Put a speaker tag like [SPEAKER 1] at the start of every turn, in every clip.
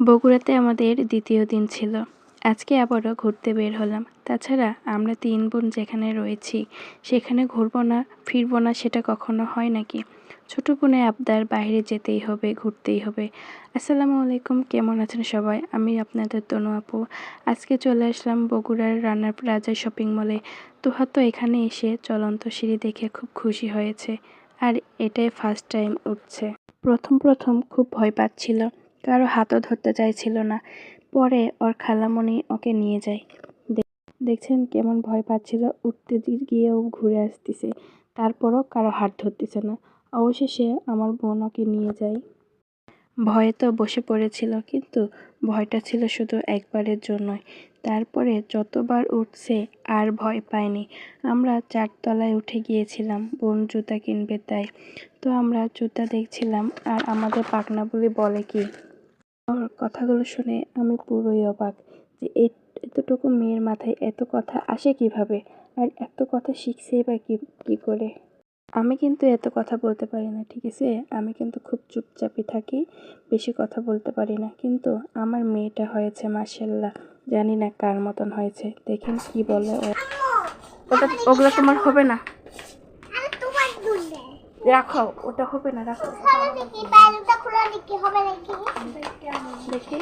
[SPEAKER 1] বগুড়াতে আমাদের দ্বিতীয় দিন ছিল। আজকে আবারও ঘুরতে বের হলাম। তাছাড়া আমরা তিন বোন যেখানে রয়েছি, সেখানে ঘুরবো না, ফিরবো না সেটা কখনো হয় নাকি? ছোটো বোনে আবদার বাইরে যেতেই হবে, ঘুরতেই হবে। আসসালামু আলাইকুম, কেমন আছেন সবাই? আমি আপনাদের তনু আপু। আজকে চলে আসলাম বগুড়ার রানার রাজা শপিং মলে। তুহা তো এখানে এসে চলন্ত সিঁড়ি দেখে খুব খুশি হয়েছে। আর এটাই ফার্স্ট টাইম উঠছে। প্রথম প্রথম খুব ভয় পাচ্ছিল। কারও হাতও ধরতে চাইছিল না। পরে ওর খালামণি ওকে নিয়ে যায়। দেখছেন কেমন ভয় পাচ্ছিল, উঠতে গিয়েও ঘুরে আসতেছে। তারপরও কারও হাত ধরতেছে না। অবশেষে আমার বোন ওকে নিয়ে যায়। ভয়ে তো বসে পড়েছিল, কিন্তু ভয়টা ছিল শুধু একবারের জন্যই। তারপরে যতবার উঠছে আর ভয় পায়নি। আমরা চারতলায় উঠে গিয়েছিলাম, বোন জুতা কিনবে তাই। তো আমরা জুতা দেখছিলাম, আর আমাদের পাকনা বলে কি? ওর কথাগুলো শুনে আমি পুরোই অবাক যে এতটুকু মেয়ের মাথায় এত কথা আসে কীভাবে? আর এত কথা শিখছেই বা কি কি করে? আমি কিন্তু এত কথা বলতে পারি না ঠিক আছে? আমি কিন্তু খুব চুপচাপই থাকি বেশি কথা বলতে পারি না। কিন্তু আমার মেয়েটা হয়েছে মার্শাল্লাহ জানি না কার মতন হয়েছে। দেখেন কি বলে ওটা ওগুলো তোমার হবে না। রাখো, ওটা হবে না, রাখো।
[SPEAKER 2] দেখি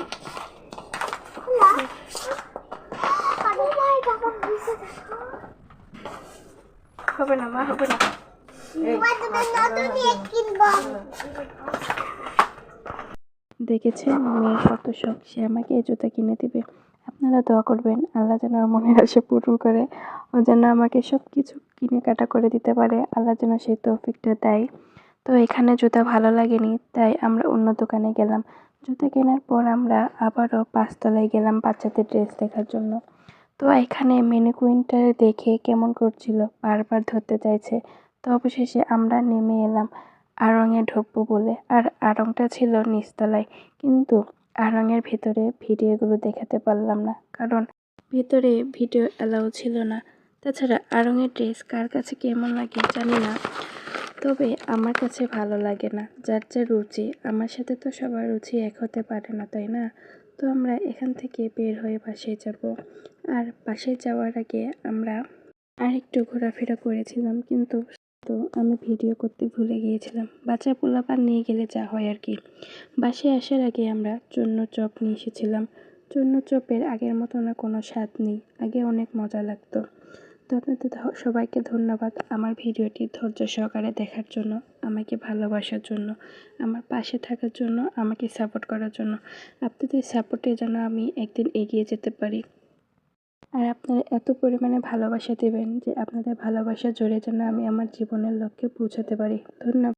[SPEAKER 2] হবে
[SPEAKER 1] না, মা, হবে না। দেখেছেন মেয়ের কত শখ, সে আমাকে এই জুতা কিনে দিবে। আপনারা দোয়া করবেন, আল্লাহ যেন আমার মনের আশা পূরণ করে, ও যেন আমাকে সব কিছু কিনে কাটা করে দিতে পারে, আল্লাহ যেন সেই তৌফিকটা দেয়। তো এখানে জুতা ভালো লাগেনি, তাই আমরা অন্য দোকানে গেলাম। জুতা কেনার পর আমরা আবারও পাঁচতলায় গেলাম বাচ্চাদের ড্রেস দেখার জন্য। তো এখানে মেনিকুইনটা দেখে কেমন করছিল, বারবার ধরতে চাইছে। তো অবশেষে আমরা নেমে এলাম আড়ংয়ে ঢুকবো বলে। আর আড়ংটা ছিল নিচতলায়, কিন্তু আড়ংয়ের ভিতরে ভিডিওগুলো দেখাতে পারলাম না, কারণ ভিতরে ভিডিও অ্যালাউ ছিল না। তাছাড়া আড়ংয়ের ড্রেস কার কাছে কেমন লাগে জানি না, তবে আমার কাছে ভালো লাগে না। যার যা রুচি, আমার সাথে তো সবার রুচি এক হতে পারে না, তাই না? তো আমরা এখান থেকে বের হয়ে বাসায় যাব। আর বাসায় যাওয়ার আগে আমরা আরেকটু ঘোরাফেরা করেছিলাম, কিন্তু তো আমি ভিডিও করতে ভুলে গিয়েছিলাম। বাচ্চা পোলাপান নিয়ে গেলে যা হয় আর কি। বাসে আসার আগে আমরা চন্ন চপ নিয়ে এসেছিলাম। চন্ন চপের আগের মতো না কোনো স্বাদ নেই। আগে অনেক মজা লাগতো। তো আপনাদের সবাইকে ধন্যবাদ আমার ভিডিওটি ধৈর্য সহকারে দেখার জন্য, আমাকে ভালোবাসার জন্য, আমার পাশে থাকার জন্য, আমাকে সাপোর্ট করার জন্য। আপনাদের সাপোর্টে যেন আমি একদিন এগিয়ে যেতে পারি। আর আপনারা এত পরিমাণে ভালোবাসা দেবেন যে আপনাদের ভালোবাসা জোরে যেন আমি আমার জীবনের লক্ষ্যে পৌঁছাতে পারি। ধন্যবাদ।